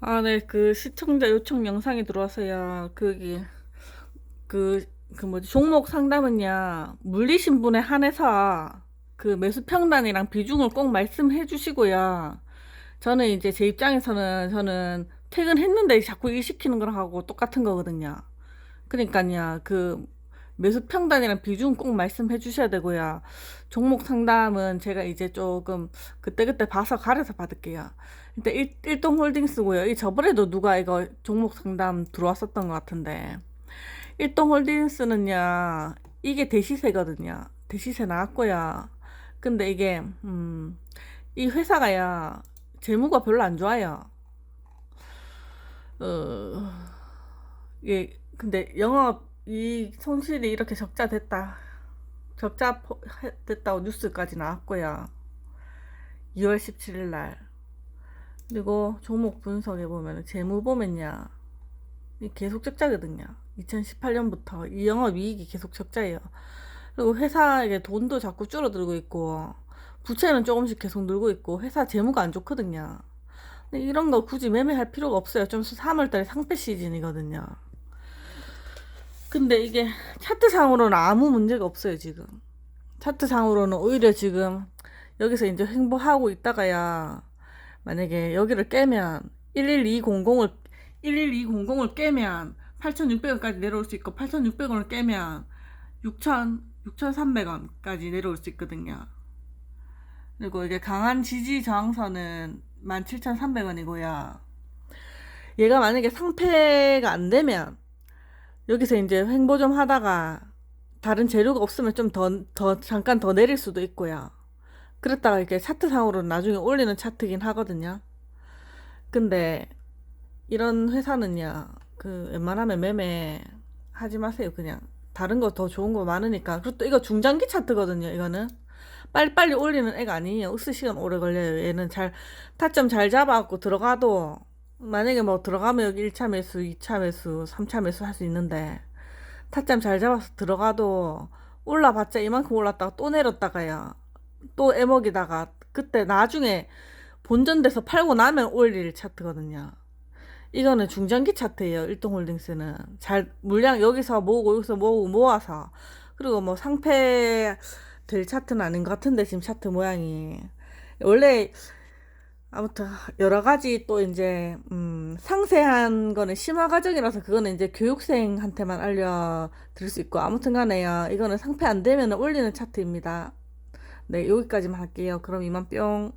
아, 네, 그 시청자 요청 영상이 들어와서야, 거기, 그, 그 뭐지, 종목 상담은야, 물리신분에 한해서 그 매수 평단이랑 비중을 꼭 말씀해 주시고요. 저는 이제 제 입장에서는 저는 퇴근했는데 자꾸 일 시키는 거하고 똑같은 거거든요. 그러니까요, 그 매수 평단이랑 비중 꼭 말씀해 주셔야 되고요. 종목 상담은 제가 이제 조금 그때그때 봐서 가려서 받을게요. 일단 일, 일동 홀딩스고요. 이 저번에도 누가 이거 종목 상담 들어왔었던 것 같은데 일동 홀딩스는요. 이게 대시세거든요. 대시세 나왔고요. 근데 이게 음, 이 회사가요. 재무가 별로 안 좋아요. 어, 이게 근데 영업 이 손실이 이렇게 적자 됐다. 적자 됐다고 뉴스까지 나왔고요. 2월 17일 날. 그리고 종목 분석해 보면 재무 보면요. 이 계속 적자거든요. 2018년부터 이 영업 이익이 계속 적자예요. 그리고 회사에게 돈도 자꾸 줄어들고 있고 부채는 조금씩 계속 늘고 있고 회사 재무가 안 좋거든요. 근데 이런 거 굳이 매매할 필요가 없어요. 좀 3월달에 상패 시즌이거든요. 근데 이게 차트상으로는 아무 문제가 없어요, 지금. 차트상으로는 오히려 지금 여기서 이제 횡보하고 있다가야 만약에 여기를 깨면 11200을 11200을 깨면 8,600원까지 내려올 수 있고 8,600원을 깨면 6,000 6,300원까지 내려올 수 있거든요. 그리고 이게 강한 지지 저항선은 17,300원이고요. 얘가 만약에 상패가 안 되면 여기서 이제 횡보 좀 하다가 다른 재료가 없으면 좀 더, 더, 잠깐 더 내릴 수도 있고요. 그랬다가 이렇게 차트상으로 나중에 올리는 차트긴 하거든요. 근데 이런 회사는요, 그 웬만하면 매매 하지 마세요, 그냥. 다른 거 더 좋은 거 많으니까. 그리고 또 이거 중장기 차트거든요, 이거는. 빨리빨리 올리는 애가 아니에요. 으스 시간 오래 걸려요. 얘는 잘, 타점 잘 잡아갖고 들어가도, 만약에 뭐 들어가면 여기 1차 매수, 2차 매수, 3차 매수 할 수 있는데, 타점 잘 잡아서 들어가도, 올라봤자 이만큼 올랐다가 또 내렸다가요. 또 애먹이다가, 그때 나중에 본전돼서 팔고 나면 올릴 차트거든요. 이거는 중장기 차트예요. 일동홀딩스는 잘 물량 여기서 모으고 여기서 모으고 모아서 그리고 뭐 상패 될 차트는 아닌 것 같은데 지금 차트 모양이 원래 아무튼 여러 가지 또 이제 음 상세한 거는 심화 과정이라서 그거는 이제 교육생한테만 알려드릴 수 있고 아무튼 간에요. 이거는 상패 안 되면 올리는 차트입니다. 네, 여기까지만 할게요. 그럼 이만 뿅.